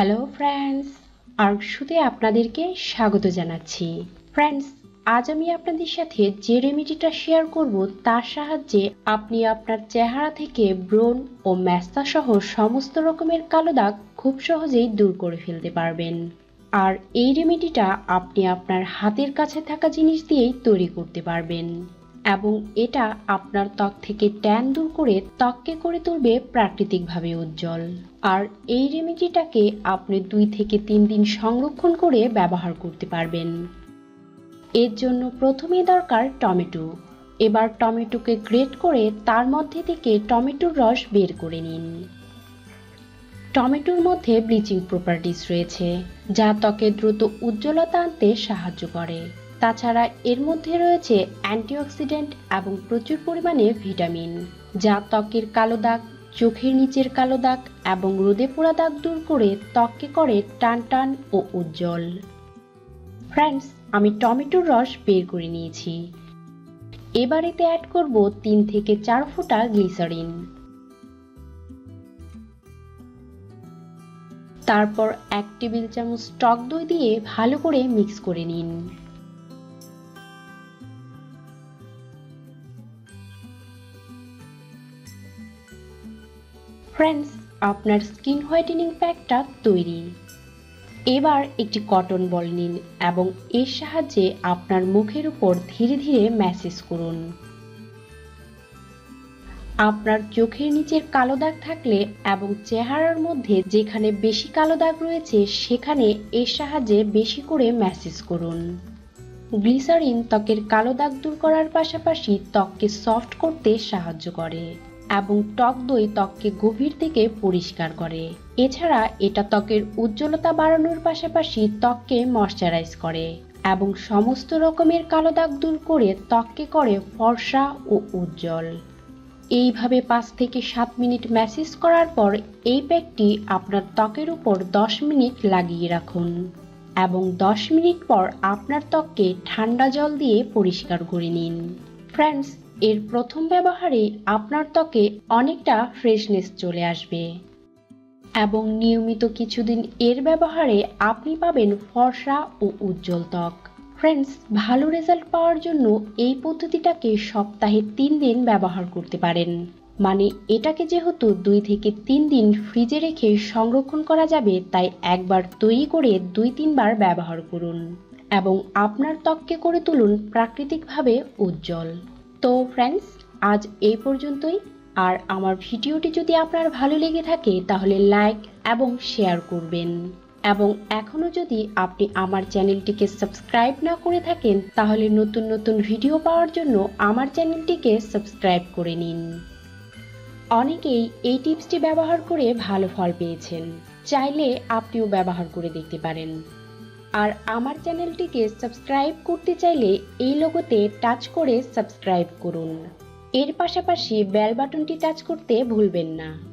Hello friends আর্কশুতে আপনাদেরকে স্বাগত জানাচ্ছি। ফ্রেন্ডস আজ আমি আপনাদের সাথে যে রেমেডিটা শেয়ার করব, তার সাহায্যে আপনি আপনার চেহারা থেকে ব্রণ ও ম্যাস্তা সহ সমস্ত রকমের কালো দাগ খুব সহজেই দূর করে ফেলতে পারবেন। আর এই রেমেডিটা আপনি আপনার হাতের কাছে থাকা জিনিস দিয়েই তৈরি করতে পারবেন। এবং এটা আপনার ত্বক থেকে ট্যান দূর করে ত্বককে করে তুলবে প্রাকৃতিকভাবে উজ্জ্বল। আর এই রেমেডিটাকে আপনি দুই থেকে তিন দিন সংরক্ষণ করে ব্যবহার করতে পারবেন। এর জন্য প্রথমেই দরকার টমেটো। এবার টমেটোকে গ্রেট করে তার মধ্যে থেকে টমেটোর রস বের করে নিন। টমেটোর মধ্যে ব্লিচিং প্রপার্টিস রয়েছে, যা ত্বকে দ্রুত উজ্জ্বলতা আনতে সাহায্য করে। তাছাড়া এর মধ্যে রয়েছে অ্যান্টিঅক্সিডেন্ট এবং প্রচুর পরিমাণে ভিটামিন, যা ত্বকের কালো দাগ, চোখের নিচের কালো দাগ এবং রোদে পোড়া দাগ দূর করে ত্বককে করে টান টান ও উজ্জ্বল। ফ্রেন্ডস আমি টমেটোর রস বের করে নিয়েছি। এবার এতে অ্যাড করব তিন থেকে চার ফোঁটা গ্লিসারিন। তারপর এক টেবিল চামচ টক দই দিয়ে ভালো করে মিক্স করে নিন। ফ্রেন্ডস আপনার স্কিন হোয়াইটেনিং প্যাকটা তৈরি। এবার একটি কটন বল নিন এবং এর সাহায্যে আপনার মুখের উপর ধীরে ধীরে ম্যাসেজ করুন। আপনার চোখের নিচের কালো দাগ থাকলে এবং চেহারার মধ্যে যেখানে বেশি কালো দাগ রয়েছে, সেখানে এর সাহায্যে বেশি করে ম্যাসেজ করুন। গ্লিসারিন ত্বকের কালো দাগ দূর করার পাশাপাশি ত্বককে সফট করতে সাহায্য করে। এবং টক দই ত্বককে গভীর থেকে পরিষ্কার করে। এছাড়া এটা ত্বকের উজ্জ্বলতা বাড়ানোর পাশাপাশি ত্বককে ময়শ্চারাইজ করে এবং সমস্ত রকমের কালো দাগ দূর করে ত্বককে করে ফর্সা ও উজ্জ্বল। এইভাবে পাঁচ থেকে সাত মিনিট ম্যাসেজ করার পর এই প্যাকটি আপনার ত্বকের উপর দশ মিনিট লাগিয়ে রাখুন এবং দশ মিনিট পর আপনার ত্বককে ঠান্ডা জল দিয়ে পরিষ্কার করে নিন। ফ্রেন্ডস এর প্রথম ব্যবহারে আপনার ত্বকে অনেকটা ফ্রেশনেস চলে আসবে। এবং নিয়মিত কিছুদিন এর ব্যবহারে আপনি পাবেন ফর্সা ও উজ্জ্বল ত্বক। ফ্রেন্ডস ভালো রেজাল্ট পাওয়ার জন্য এই পদ্ধতিটাকে সপ্তাহে তিন দিন ব্যবহার করতে পারেন। মানে এটাকে যেহেতু দুই থেকে তিন দিন ফ্রিজে রেখে সংরক্ষণ করা যাবে, তাই একবার তৈরি করে দুই তিনবার ব্যবহার করুন। এবং আপনার ত্বককে করে তুলুন প্রাকৃতিকভাবে উজ্জ্বল। তো ফ্রেন্ডস আজ এই পর্যন্তই। আর আমার ভিডিওটি যদি আপনার ভালো লেগে থাকে, তাহলে লাইক এবং শেয়ার করবেন। এবং এখনও যদি আপনি আমার চ্যানেলটিকে সাবস্ক্রাইব না করে থাকেন, তাহলে নতুন নতুন ভিডিও পাওয়ার জন্য আমার চ্যানেলটিকে সাবস্ক্রাইব করে নিন। অনেকেই এই টিপসটি ব্যবহার করে ভালো ফল পেয়েছেন। চাইলে আপনিও ব্যবহার করে দেখতে পারেন। আর আমার চ্যানেলটিকে সাবস্ক্রাইব করতে চাইলে এই লোগোতে টাচ করে সাবস্ক্রাইব করুন। এর পাশাপাশি বেল বাটনটি টাচ করতে ভুলবেন না।